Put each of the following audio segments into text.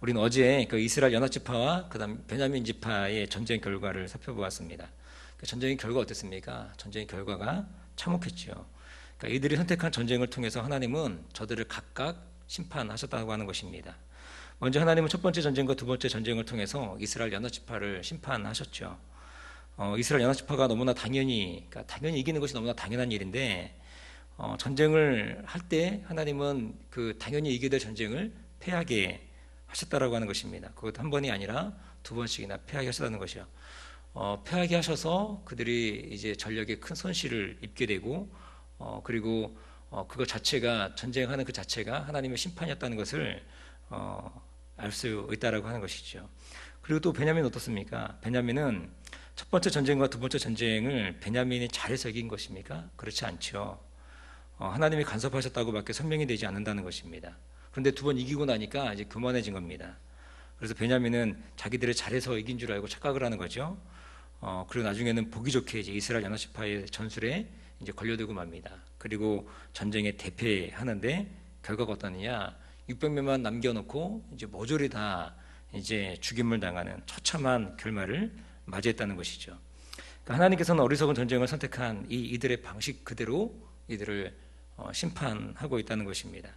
우리는 어제 그 이스라엘 연합 지파와 그다음 베냐민 지파의 전쟁 결과를 살펴보았습니다. 그 전쟁의 결과 어땠습니까? 전쟁의 결과가 참혹했죠. 그러니까 이들이 선택한 전쟁을 통해서 하나님은 저들을 각각 심판하셨다고 하는 것입니다. 먼저 하나님은 첫 번째 전쟁과 두 번째 전쟁을 통해서 이스라엘 연합 지파를 심판하셨죠. 어, 이스라엘 연합 지파가 너무나 당연히 그러니까 당연히 이기는 것이 너무나 당연한 일인데 어, 전쟁을 할 때 하나님은 그 당연히 이기게 될 전쟁을 패하게 하셨다라고 하는 것입니다. 그것 한 번이 아니라 두 번씩이나 패하게 하셨다는 것이요. 어, 패하게 하셔서 그들이 이제 전력에 큰 손실을 입게 되고 어, 그리고 어, 그것 자체가 전쟁하는 그 자체가 하나님의 심판이었다는 것을 어, 알 수 있다라고 하는 것이죠. 그리고 또 베냐민 어떻습니까? 베냐민은 첫 번째 전쟁과 두 번째 전쟁을 베냐민이 잘해서 이긴 것입니까? 그렇지 않죠. 어, 하나님이 간섭하셨다고밖에 설명이 되지 않는다는 것입니다. 그런데 두 번 이기고 나니까 이제 교만해진 겁니다. 그래서 베냐민은 자기들을 잘해서 이긴 줄 알고 착각을 하는 거죠. 어, 그리고 나중에는 보기 좋게 이제 이스라엘 연합지파의 전술에 이제 걸려들고 맙니다. 그리고 전쟁에 대패하는데 결과가 어떠느냐? 600명만 남겨놓고 이제 모조리 다 이제 죽임을 당하는 처참한 결말을 맞이했다는 것이죠. 그러니까 하나님께서는 어리석은 전쟁을 선택한 이 이들의 방식 그대로 이들을 어, 심판하고 있다는 것입니다.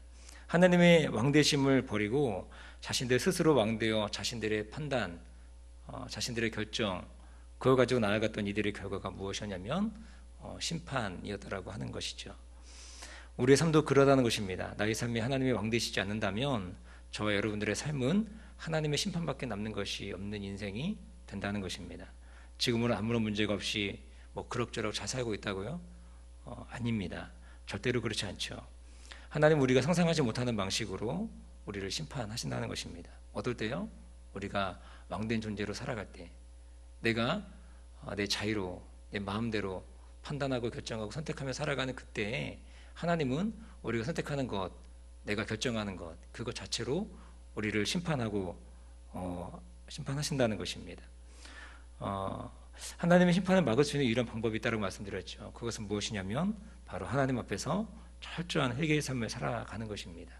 하나님의 왕대심을 버리고 자신들 스스로 왕되어 자신들의 판단, 어, 자신들의 결정 그걸 가지고 나아갔던 이들의 결과가 무엇이었냐면 어, 심판이었다라고 하는 것이죠. 우리의 삶도 그러다는 것입니다. 나의 삶이 하나님의 왕되시지 않는다면 저와 여러분들의 삶은 하나님의 심판밖에 남는 것이 없는 인생이 된다는 것입니다. 지금은 아무런 문제가 없이 뭐 그럭저럭 잘 살고 있다고요? 어, 아닙니다. 절대로 그렇지 않죠. 하나님 우리가 상상하지 못하는 방식으로 우리를 심판하신다는 것입니다. 어떨 때요? 우리가 왕된 존재로 살아갈 때, 내가 어, 내 자유로 내 마음대로 판단하고 결정하고 선택하며 살아가는 그때에 하나님은 우리가 선택하는 것, 내가 결정하는 것, 그것 자체로 우리를 심판하고 어, 심판하신다는 것입니다. 어, 하나님의 심판을 막을 수 있는 이런 방법이 있다고 말씀드렸죠. 그것은 무엇이냐면 바로 하나님 앞에서 철저한 회개의 삶을 살아가는 것입니다.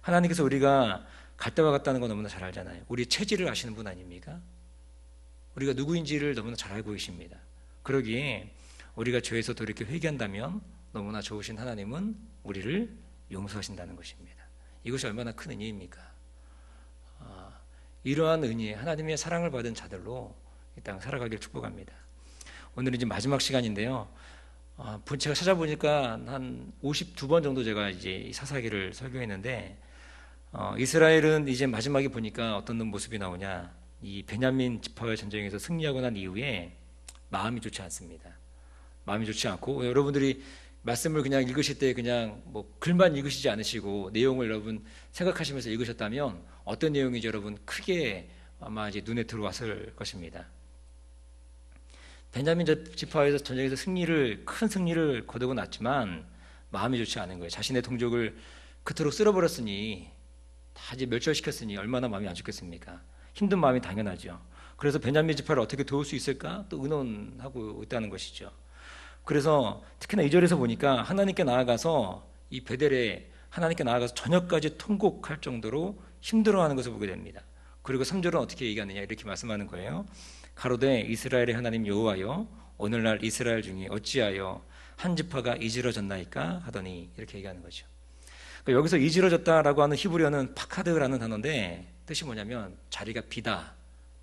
하나님께서 우리가 갔다와 갔다는 거 너무나 잘 알잖아요. 우리 체질을 아시는 분 아닙니까? 우리가 누구인지를 너무나 잘 알고 계십니다. 그러기에 우리가 죄에서 돌이켜 회개한다면 너무나 좋으신 하나님은 우리를 용서하신다는 것입니다. 이것이 얼마나 큰 은혜입니까? 아, 이러한 은혜, 하나님의 사랑을 받은 자들로 이 땅 살아가길 축복합니다. 오늘은 이제 마지막 시간인데요. 아, 제가 찾아보니까 한 52번 정도 제가 이제 사사기를 설교했는데 어, 이스라엘은 이제 마지막에 보니까 어떤 모습이 나오냐 이 베냐민 지파의 전쟁에서 승리하고 난 이후에 마음이 좋지 않습니다. 마음이 좋지 않고 여러분들이 말씀을 그냥 읽으실 때 그냥 뭐 글만 읽으시지 않으시고 내용을 여러분 생각하시면서 읽으셨다면 어떤 내용인지 여러분 크게 아마 이제 눈에 들어왔을 것입니다. 베냐민 지파에서 전쟁에서 승리를 큰 승리를 거두고 났지만 마음이 좋지 않은 거예요. 자신의 동족을 그토록 쓸어버렸으니 다 이제 멸절시켰으니 얼마나 마음이 안 좋겠습니까? 힘든 마음이 당연하죠. 그래서 베냐민 지파를 어떻게 도울 수 있을까 또 의논하고 있다는 것이죠. 그래서 특히나 이 절에서 보니까 하나님께 나아가서 이 베델에 하나님께 나아가서 저녁까지 통곡할 정도로 힘들어하는 것을 보게 됩니다. 그리고 3절은 어떻게 얘기하느냐 이렇게 말씀하는 거예요. 가로되 이스라엘의 하나님 여호와여 오늘날 이스라엘 중에 어찌하여 한 지파가 이지러졌나이까 하더니 이렇게 얘기하는 거죠. 그러니까 여기서 이지러졌다라고 하는 히브리어는 파카드라는 단어인데 뜻이 뭐냐면 자리가 비다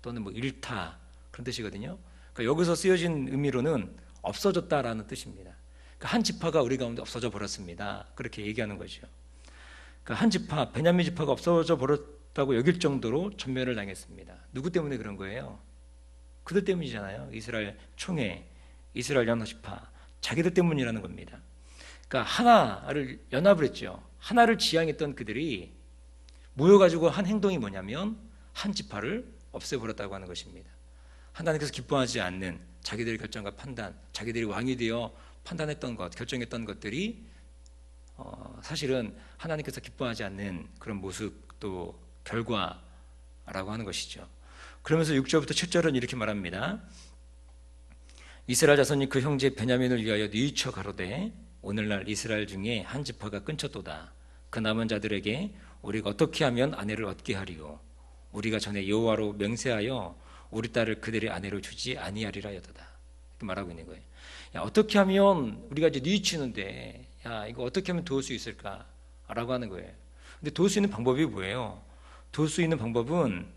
또는 뭐 일타 그런 뜻이거든요. 그러니까 여기서 쓰여진 의미로는 없어졌다라는 뜻입니다. 그러니까 한 지파가 우리 가운데 없어져 버렸습니다. 그렇게 얘기하는 거죠. 그러니까 한 지파 베냐민 지파가 없어져 버렸다고 여길 정도로 전멸을 당했습니다. 누구 때문에 그런 거예요? 그들 때문이잖아요. 이스라엘 총회, 이스라엘 연합지파, 자기들 때문이라는 겁니다. 그러니까 하나를 연합을 했죠. 하나를 지향했던 그들이 모여가지고 한 행동이 뭐냐면 한 지파를 없애버렸다고 하는 것입니다. 하나님께서 기뻐하지 않는 자기들의 결정과 판단, 자기들이 왕이 되어 판단했던 것, 결정했던 것들이 어, 사실은 하나님께서 기뻐하지 않는 그런 모습 또 결과라고 하는 것이죠. 그러면서 6절부터 7절은 이렇게 말합니다. 이스라엘 자손이 그 형제 베냐민을 위하여 뉘쳐 가로되 오늘날 이스라엘 중에 한 지파가 끊쳤도다. 그 남은 자들에게 우리가 어떻게 하면 아내를 얻게 하리요 우리가 전에 여호와로 맹세하여 우리 딸을 그들의 아내로 주지 아니하리라 여도다 이렇게 말하고 있는 거예요. 야, 어떻게 하면 우리가 이제 뉘치는데 야 이거 어떻게 하면 도울 수 있을까라고 하는 거예요. 근데 도울 수 있는 방법이 뭐예요? 도울 수 있는 방법은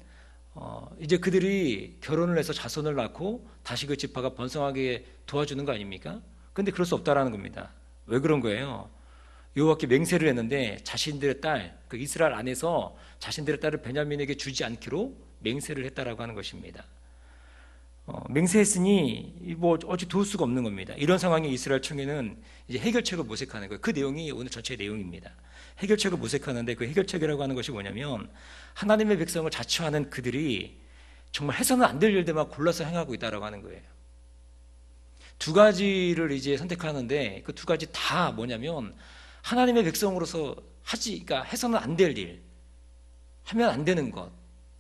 어, 이제 그들이 결혼을 해서 자손을 낳고 다시 그 지파가 번성하게 도와주는 거 아닙니까? 근데 그럴 수 없다라는 겁니다. 왜 그런 거예요? 여호와께 맹세를 했는데 자신들의 딸, 그 이스라엘 안에서 자신들의 딸을 베냐민에게 주지 않기로 맹세를 했다라고 하는 것입니다. 어, 맹세했으니 뭐 어찌 도울 수가 없는 겁니다. 이런 상황에 이스라엘 청에는 이제 해결책을 모색하는 거예요. 그 내용이 오늘 전체 내용입니다. 해결책을 모색하는데 그 해결책이라고 하는 것이 뭐냐면 하나님의 백성을 자처하는 그들이 정말 해서는 안 될 일들만 골라서 행하고 있다라고 하는 거예요. 두 가지를 이제 선택하는데 그 두 가지 다 뭐냐면 하나님의 백성으로서 하지, 그러니까 해서는 안 될 일, 하면 안 되는 것,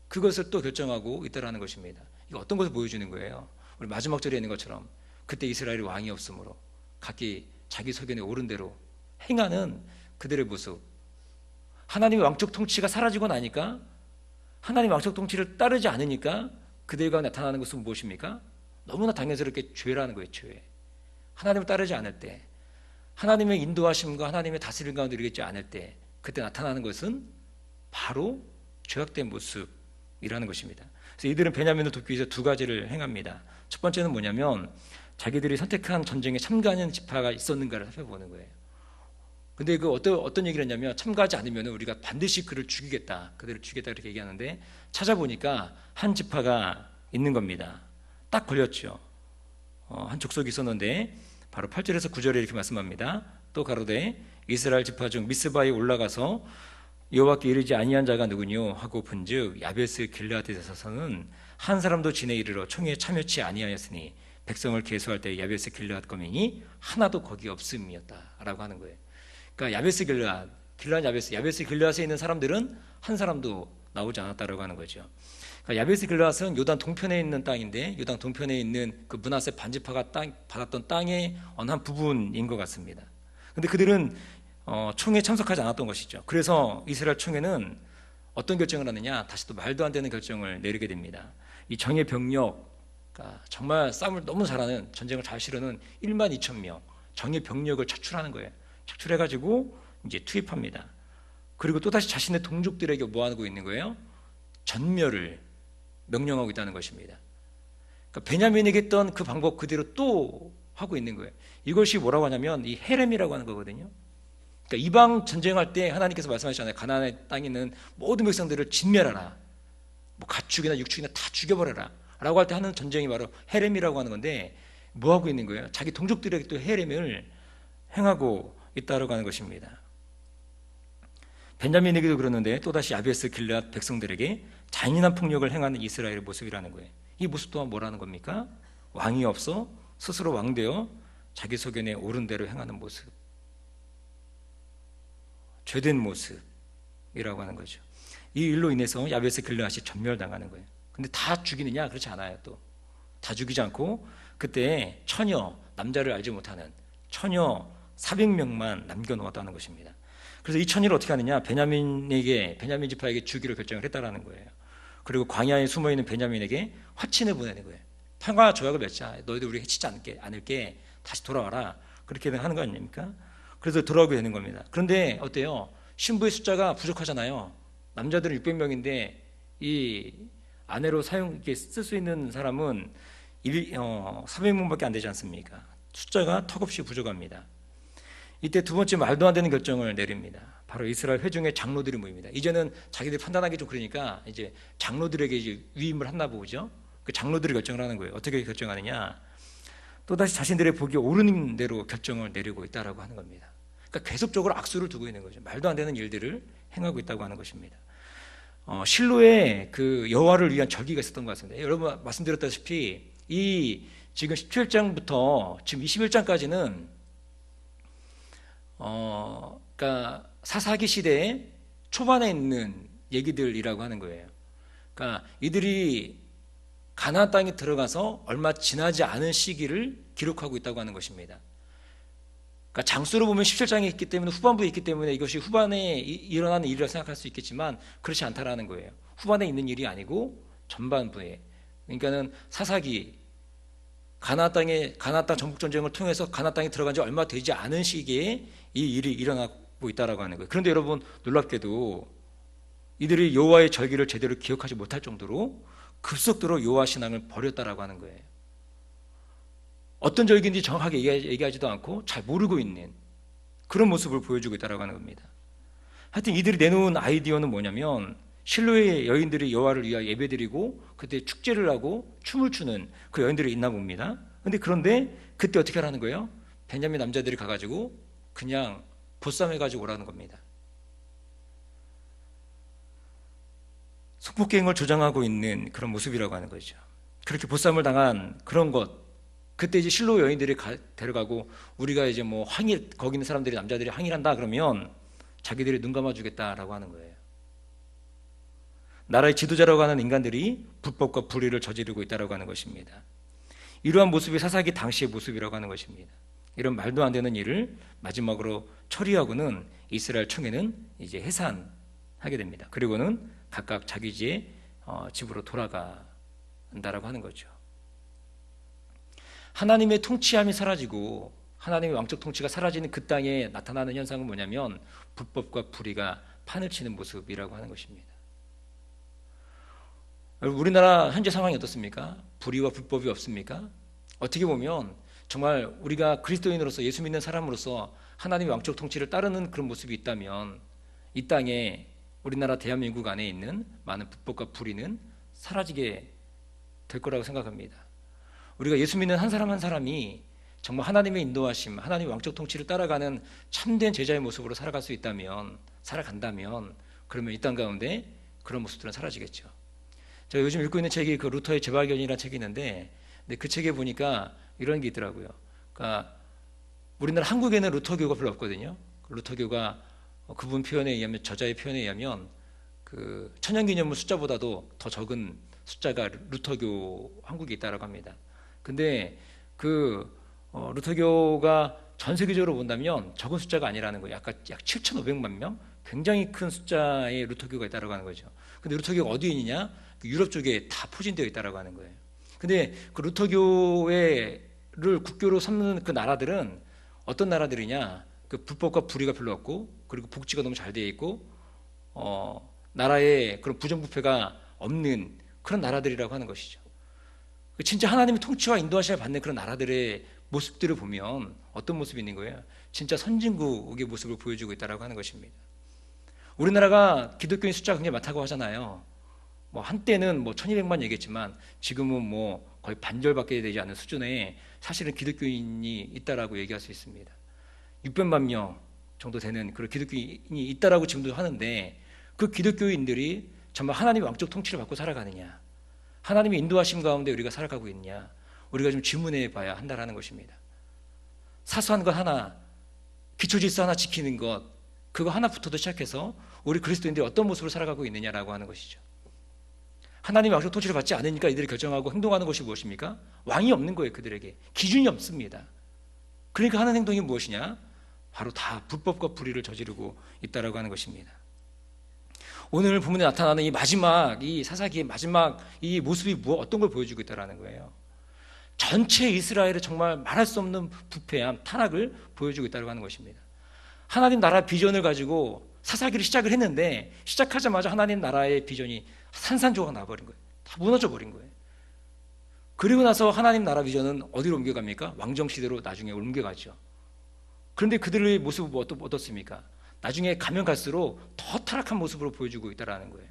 그것을 또 결정하고 있다라는 것입니다. 이거 어떤 것을 보여주는 거예요? 우리 마지막 절에 있는 것처럼 그때 이스라엘이 왕이 없으므로 각기 자기 소견에 옳은 대로 행하는 그들의 모습. 하나님의 왕적 통치가 사라지고 나니까 하나님 왕적 통치를 따르지 않으니까 그들 과 나타나는 것은 무엇입니까? 너무나 당연스럽게 죄라는 거예요, 죄. 하나님을 따르지 않을 때, 하나님의 인도하심과 하나님의 다스림 가운데 이르지 않을 때, 그때 나타나는 것은 바로 죄악된 모습이라는 것입니다. 그래서 이들은 베냐민을 돕기 위해서 두 가지를 행합니다. 첫 번째는 뭐냐면 자기들이 선택한 전쟁에 참가하는 지파가 있었는가를 살펴보는 거예요. 근데 그 어떤 어떤 얘기를 했냐면 참가하지 않으면 우리가 반드시 그를 죽이겠다, 그들을 죽이겠다 이렇게 얘기하는데 찾아보니까 한 지파가 있는 겁니다. 딱 걸렸죠. 어, 한 족속이 있었는데 바로 8절에서 9절에 이렇게 말씀합니다. 또 가로되 이스라엘 지파 중 미스바에 올라가서 여호와께 이르지 아니한 자가 누구뇨 하고 본즉 야베스 길르앗에서는 한 사람도 진에 이르러 총에 참여치 아니하였으니 백성을 계수할 때 야베스 길르앗 거민이 하나도 거기 없음이었다라고 하는 거예요. 그러니까 야베스 길르앗, 길르앗 야베스, 야베스 길르앗에 있는 사람들은 한 사람도 나오지 않았다라고 하는 거죠. 그러니까 야베스 길르앗은 요단 동편에 있는 땅인데 요단 동편에 있는 그 문하세 반지파가 땅, 받았던 땅의 어느 한 부분인 것 같습니다. 근데 그들은 어, 총에 참석하지 않았던 것이죠. 그래서 이스라엘 총회는 어떤 결정을 하느냐? 다시 또 말도 안 되는 결정을 내리게 됩니다. 이 정예 병력, 그러니까 정말 싸움을 너무 잘하는 전쟁을 잘 치르는 1만 2천 명 정예 병력을 차출하는 거예요. 차출해가지고 이제 투입합니다. 그리고 또 다시 자신의 동족들에게 뭐 하고 있는 거예요? 전멸을 명령하고 있다는 것입니다. 그러니까 베냐민에게 했던 그 방법 그대로 또 하고 있는 거예요. 이것이 뭐라고 하냐면 이 헤렘이라고 하는 거거든요. 그러니까 이방 전쟁할 때 하나님께서 말씀하셨잖아요. 가나안의 땅에 있는 모든 백성들을 진멸하라. 뭐 가축이나 육축이나 다 죽여버려라. 라고 할 때 하는 전쟁이 바로 헤렘이라고 하는 건데 뭐 하고 있는 거예요? 자기 동족들에게 또 헤렘을 행하고 하는 것입니다. 벤자민에게도 그러는데 또다시 야베스 길앗 백성들에게 잔인한 폭력을 행하는 이스라엘의 모습이라는 거예요. 이 모습 또한 뭐라는 겁니까? 왕이 없어 스스로 왕되어 자기 소견에 옳은 대로 행하는 모습. 죄된 모습이라고 하는 거죠. 이 일로 인해서 야베스 길르앗이 전멸당하는 거예요. 근데 다 죽이느냐? 그렇지 않아요. 또 다 죽이지 않고 그때 처녀 남자를 알지 못하는 처녀 400명만 남겨놓았다는 것입니다. 그래서 이 처녀를 어떻게 하느냐? 베냐민에게 베냐민 지파에게 주기로 결정을 했다라는 거예요. 그리고 광야에 숨어 있는 베냐민에게 화친을 보내는 거예요. 평화 조약을 맺자. 너희들 우리 해치지 않게 않을게. 다시 돌아와라. 그렇게 하는 거 아닙니까? 그래서 돌아오게 되는 겁니다. 그런데 어때요? 신부의 숫자가 부족하잖아요. 남자들은 600명인데 이 아내로 사용 쓸수 있는 사람은 400명밖에 안 되지 않습니까? 숫자가 턱없이 부족합니다. 이때 두 번째 말도 안 되는 결정을 내립니다. 바로 이스라엘 회중의 장로들이 모입니다. 이제는 자기들이 판단하기 좀 그러니까 이제 장로들에게 이제 위임을 했나 보죠. 그 장로들이 결정을 하는 거예요. 어떻게 결정하느냐? 또다시 자신들의 보기 옳은 대로 결정을 내리고 있다라고 하는 겁니다. 그러니까 계속적으로 악수를 두고 있는 거죠. 말도 안 되는 일들을 행하고 있다고 하는 것입니다. 어, 실로에 그 여호와를 위한 절기가 있었던 것 같습니다. 여러분 말씀드렸다시피 이 지금 17장부터 지금 21장까지는 어, 그러니까 사사기 시대의 초반에 있는 얘기들이라고 하는 거예요. 그러니까 이들이 가나안 땅에 들어가서 얼마 지나지 않은 시기를 기록하고 있다고 하는 것입니다. 그러니까 장수로 보면 17장에 있기 때문에 후반부에 있기 때문에 이것이 후반에 이- 일어나는 일이라 생각할 수 있겠지만 그렇지 않다라는 거예요. 후반에 있는 일이 아니고 전반부에. 그러니까는 사사기 가나안 땅에 가나안 땅 전국 전쟁을 통해서 가나안 땅에 들어간 지 얼마 되지 않은 시기에 이 일이 일어나고 있다라고 하는 거예요. 그런데 여러분 놀랍게도 이들이 여호와의 절기를 제대로 기억하지 못할 정도로 급속도로 여호와 신앙을 버렸다라고 하는 거예요. 어떤 절기인지 정확하게 얘기하- 얘기하지도 않고 잘 모르고 있는 그런 모습을 보여주고 있다라고 하는 겁니다. 하여튼 이들이 내놓은 아이디어는 뭐냐면 실로의 여인들이 여호와를 위하여 예배드리고 그때 축제를 하고 춤을 추는 그 여인들이 있나 봅니다. 근데 그런데 그때 어떻게 하라는 거예요? 베냐민 남자들이 가가지고 그냥 보쌈해 가지고 오라는 겁니다. 속복갱을 조장하고 있는 그런 모습이라고 하는 거죠. 그렇게 보쌈을 당한 그런 것. 그때 이제 실로 여인들이 가- 데려가고 우리가 이제 뭐 항일 거기 있는 사람들이 남자들이 항일한다 그러면 자기들이 눈 감아주겠다라고 하는 거예요. 나라의 지도자라고 하는 인간들이 불법과 불의를 저지르고 있다라고 하는 것입니다. 이러한 모습이 사사기 당시의 모습이라고 하는 것입니다. 이런 말도 안 되는 일을 마지막으로 처리하고는 이스라엘 총회는 이제 해산하게 됩니다. 그리고는 각각 자기 집 어, 집으로 돌아간다라고 하는 거죠. 하나님의 통치함이 사라지고 하나님의 왕적 통치가 사라지는 그 땅에 나타나는 현상은 뭐냐면 불법과 불의가 판을 치는 모습이라고 하는 것입니다. 우리나라 현재 상황이 어떻습니까? 불의와 불법이 없습니까? 어떻게 보면 정말 우리가 그리스도인으로서 예수 믿는 사람으로서 하나님의 왕적 통치를 따르는 그런 모습이 있다면 이 땅에 우리나라 대한민국 안에 있는 많은 불법과 불의는 사라지게 될 거라고 생각합니다. 우리가 예수 믿는 한 사람 한 사람이 정말 하나님의 인도하심, 하나님의 왕적 통치를 따라가는 참된 제자의 모습으로 살아갈 수 있다면, 살아간다면, 그러면 이 땅 가운데 그런 모습들은 사라지겠죠. 제가 요즘 읽고 있는 책이 그 루터의 재발견이라는 책이 있는데, 근데 그 책에 보니까 이런 게 있더라고요. 그러니까 우리나라 한국에는 루터교가 별로 없거든요. 그 루터교가 그분 표현에 의하면 저자의 표현에 의하면 그 천연기념물 숫자보다도 더 적은 숫자가 루터교 한국에 있다라고 합니다. 근데 그 어, 루터교가 전 세계적으로 본다면 적은 숫자가 아니라는 거예요. 약간 약 7,500만 명, 굉장히 큰 숫자의 루터교가 있다라고 하는 거죠. 근데 루터교가 어디에 있느냐? 그 유럽 쪽에 다 포진되어 있다라고 하는 거예요. 근데 그 루터교회를 국교로 삼는 그 나라들은 어떤 나라들이냐? 그 불법과 불의가 별로 없고 그리고 복지가 너무 잘 되어 있고 어, 나라에 그런 부정부패가 없는 그런 나라들이라고 하는 것이죠. 그 진짜 하나님의 통치와 인도하심을 받는 그런 나라들의 모습들을 보면 어떤 모습이 있는 거예요? 진짜 선진국의 모습을 보여주고 있다라고 하는 것입니다. 우리나라가 기독교인 숫자가 굉장히 많다고 하잖아요. 뭐 한때는 뭐 1200만 얘기했지만 지금은 뭐 거의 반절밖에 되지 않는 수준에 사실은 기독교인이 있다라고 얘기할 수 있습니다. 600만 명 정도 되는 그런 기독교인이 있다라고 지금도 하는데 그 기독교인들이 정말 하나님의 왕적 통치를 받고 살아가느냐 하나님의 인도하심 가운데 우리가 살아가고 있냐 우리가 좀 질문해 봐야 한다라는 것입니다. 사소한 것 하나 기초 질서 하나 지키는 것 그거 하나부터도 시작해서 우리 그리스도인들이 어떤 모습으로 살아가고 있느냐라고 하는 것이죠. 하나님의 왕적 통치를 받지 않으니까 이들이 결정하고 행동하는 것이 무엇입니까? 왕이 없는 거예요 그들에게 기준이 없습니다. 그러니까 하는 행동이 무엇이냐? 바로 다 불법과 불의를 저지르고 있다라고 하는 것입니다. 오늘 본문에 나타나는 이 마지막 이 사사기의 마지막 이 모습이 뭐 어떤 걸 보여주고 있다라는 거예요. 전체 이스라엘의 정말 말할 수 없는 부패함, 타락을 보여주고 있다고 하는 것입니다. 하나님 나라 비전을 가지고 사사기를 시작을 했는데 시작하자마자 하나님 나라의 비전이 산산조각 나버린 거예요. 다 무너져 버린 거예요. 그리고 나서 하나님 나라 비전은 어디로 옮겨갑니까? 왕정 시대로 나중에 옮겨가죠. 그런데 그들의 모습은 뭐 어떻- 어떻습니까? 나중에 가면 갈수록 더 타락한 모습으로 보여주고 있다라는 거예요.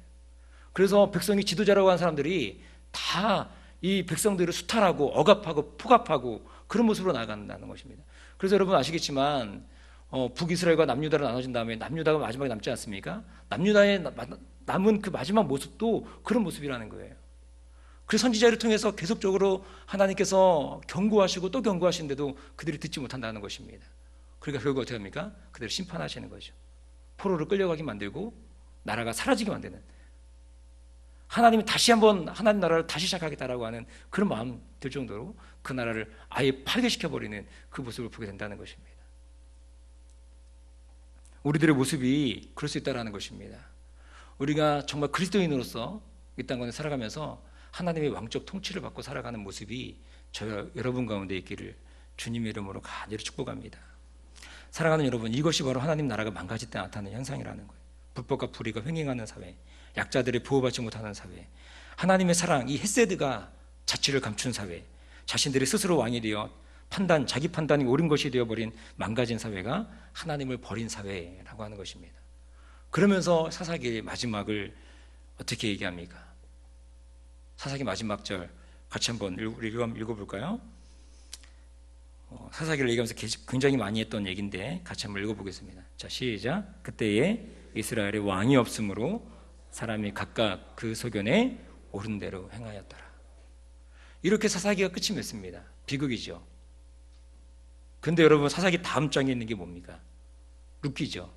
그래서 백성이 지도자라고 하는 사람들이 다 이 백성들을 수탈하고 억압하고 포갑하고 그런 모습으로 나아간다는 것입니다. 그래서 여러분 아시겠지만 어, 북이스라엘과 남유다로 나눠진 다음에 남유다가 마지막에 남지 않습니까? 남유다에 나- 남은 그 마지막 모습도 그런 모습이라는 거예요. 그래서 선지자를 통해서 계속적으로 하나님께서 경고하시고 또 경고하시는데도 그들이 듣지 못한다는 것입니다. 그러니까 결국 어떻게 합니까? 그들을 심판하시는 거죠. 포로를 끌려가게 만들고 나라가 사라지게 만드는 하나님이 다시 한번 하나님 나라를 다시 시작하겠다라고 하는 그런 마음 들 정도로 그 나라를 아예 파괴시켜 버리는 그 모습을 보게 된다는 것입니다. 우리들의 모습이 그럴 수 있다라는 것입니다. 우리가 정말 그리스도인으로서 이 땅에 살아가면서 하나님의 왕적 통치를 받고 살아가는 모습이 저 여러분 가운데 있기를 주님의 이름으로 간절히 축복합니다. 사랑하는 여러분, 이것이 바로 하나님 나라가 망가질 때 나타나는 현상이라는 거예요. 불법과 불의가 횡행하는 사회, 약자들이 보호받지 못하는 사회, 하나님의 사랑, 이 헤세드가 자취를 감춘 사회, 자신들이 스스로 왕이 되어 판단, 자기 판단이 옳은 것이 되어버린 망가진 사회가 하나님을 버린 사회라고 하는 것입니다. 그러면서 사사기의 마지막을 어떻게 얘기합니까? 사사기 마지막 절 같이 한번 읽- 읽어- 읽어볼까요? 어, 사사기를 얘기하면서 게- 굉장히 많이 했던 얘기인데 같이 한번 읽어보겠습니다. 자 시작. 그때에 이스라엘에 왕이 없으므로 사람이 각각 그 소견에 옳은 대로 행하였더라. 이렇게 사사기가 끝이 맺습니다. 비극이죠. 근데 여러분 사사기 다음 장에 있는 게 뭡니까? 룻기죠.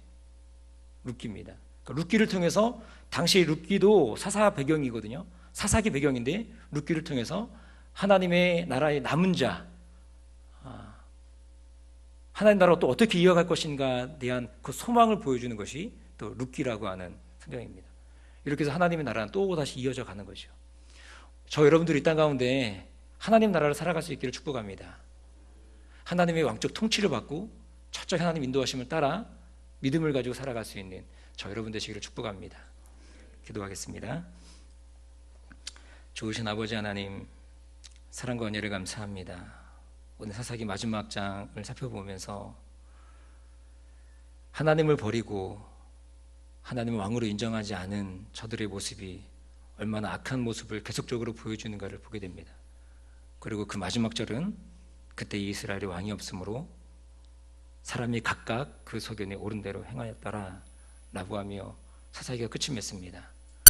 룻기입니다. 그러니까 룻기를 통해서 당시 룻기도 사사 배경이거든요. 사사기 배경인데 룻기를 통해서 하나님의 나라의 남은 자, 아, 하나님 나라가 또 어떻게 이어갈 것인가에 대한 그 소망을 보여주는 것이 또 룻기라고 하는 성경입니다. 이렇게 해서 하나님의 나라는 또 다시 이어져 가는 거죠. 저 여러분들이 이 땅 가운데 하나님 나라를 살아갈 수 있기를 축복합니다. 하나님의 왕적 통치를 받고 철저히 하나님 인도하심을 따라 믿음을 가지고 살아갈 수 있는 저 여러분 되시기를 축복합니다. 기도하겠습니다. 좋으신 아버지 하나님 사랑과 은혜를 감사합니다. 오늘 사사기 마지막 장을 살펴보면서 하나님을 버리고 하나님을 왕으로 인정하지 않은 저들의 모습이 얼마나 악한 모습을 계속적으로 보여주는가를 보게 됩니다. 그리고 그 마지막 절은 그때 이스라엘의 왕이 없으므로 사람이 각각 그 소견에 옳은 대로 행하였더라 라고 하며 사사기가 끝이 맺습니다.